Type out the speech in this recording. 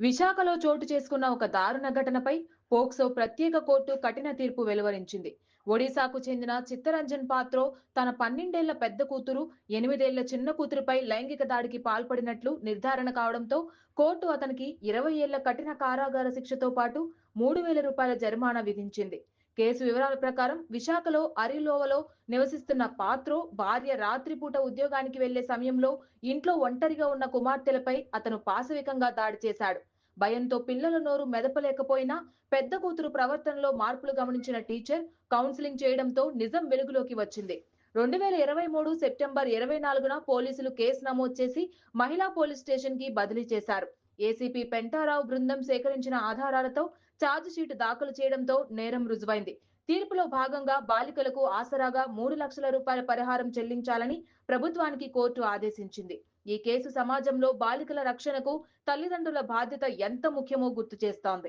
విశాఖలో చోటు చేసుకున్న ఒక దారుణ ఘటనపై పోక్సో ప్రత్యేక కోర్టు కఠిన తీర్పు వెలువరించింది. ఒడిశాకు చెందిన చిత్తరంజన్ పాత్రో తన పన్నెండేళ్ళ పెద్ద కూతురు ఎనిమిదేళ్ళ చిన్న కూతురుపై లైంగిక దాడికి పాల్పడినట్లు నిర్ధారణ కావడంతో కోర్టు అతనికి ఇరవై ఏళ్ళ కఠిన కారాగార శిక్షతో పాటు మూడు వేల రూపాయల జరిమానా విధించింది. కేసు వివరాల ప్రకారం విశాఖలో అరిలోవలో నివసిస్తున్న పాత్రో భార్య రాత్రిపూట ఉద్యోగానికి వెళ్ళే సమయంలో ఇంట్లో ఒంటరిగా ఉన్న కుమార్తెలపై అతను పాశవికంగా దాడి చేశాడు. భయంతో పిల్లల నోరు మెదపలేకపోయినా పెద్ద కూతురు ప్రవర్తనలో మార్పులు గమనించిన టీచర్ కౌన్సిలింగ్ చేయడంతో నిజం వెలుగులోకి వచ్చింది. రెండు వేల ఇరవై మూడు సెప్టెంబర్ ఇరవై నాలుగున పోలీసులు కేసు నమోదు చేసి మహిళా పోలీస్ స్టేషన్కి బదిలీ చేశారు. ఏసీపీ పెంటారావు బృందం సేకరించిన ఆధారాలతో ఛార్జ్ షీట్ దాఖలు చేయడంతో నేరం రుజువైంది. తీర్పులో భాగంగా బాలికలకు ఆసరాగా మూడు లక్షల రూపాయల పరిహారం చెల్లించాలని ప్రభుత్వానికి కోర్టు ఆదేశించింది. ఈ కేసు సమాజంలో బాలికల రక్షణకు తల్లిదండ్రుల బాధ్యత ఎంత ముఖ్యమో గుర్తు చేస్తోంది.